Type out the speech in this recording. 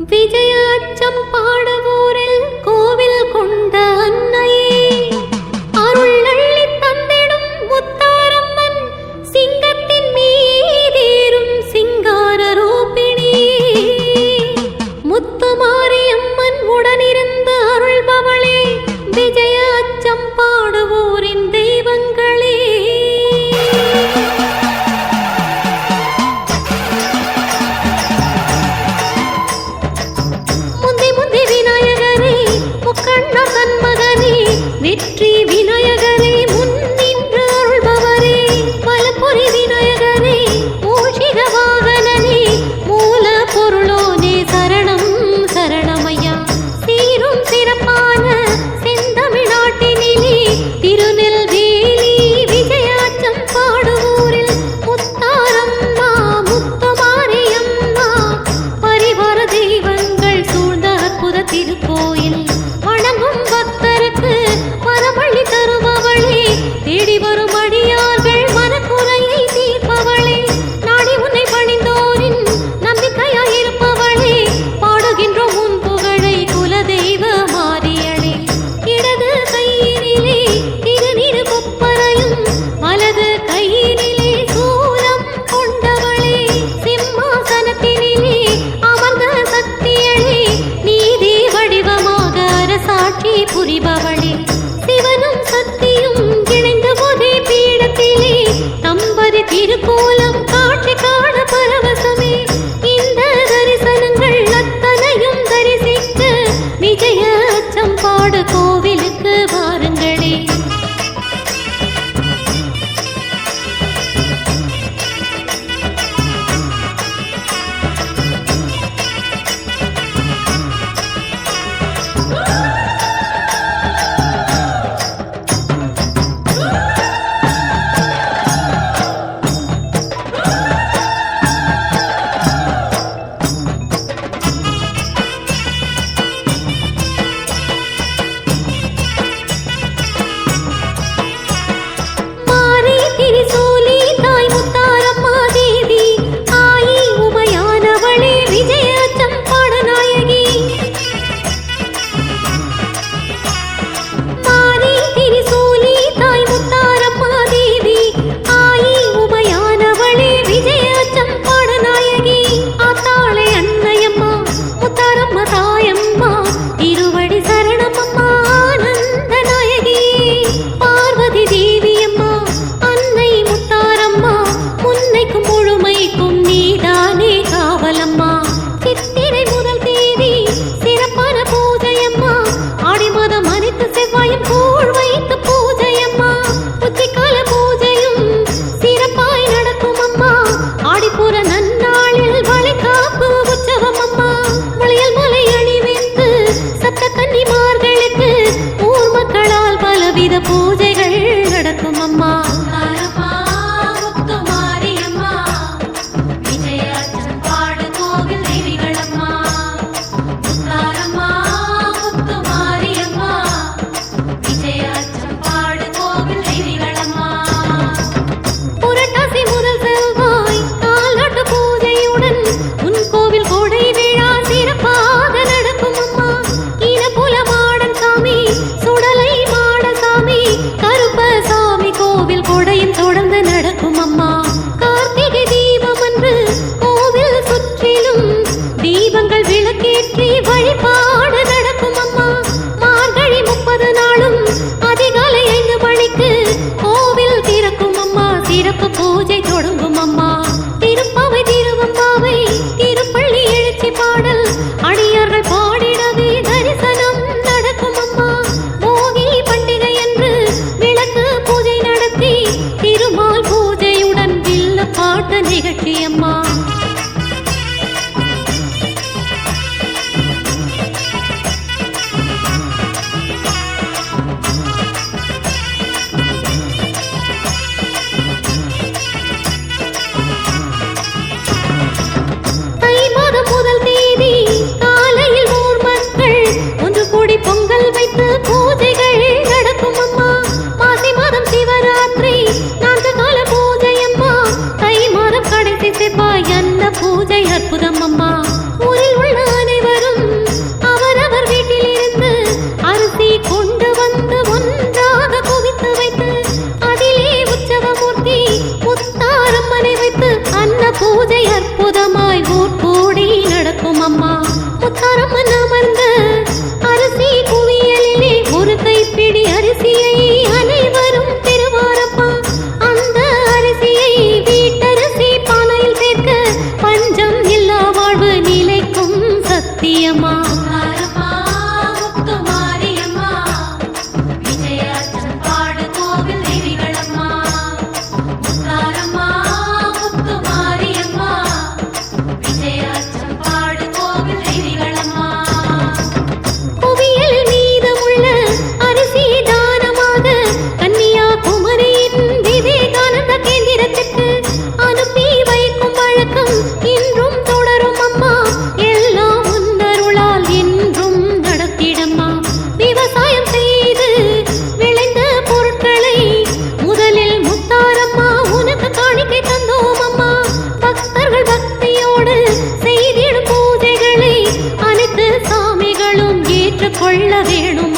விஜய அச்சம் பாடுவோரில் புரிபவளே. 的不见。பாடல் அடியார்கள் பூஜை அற்புதமா கொள்ள வேணும்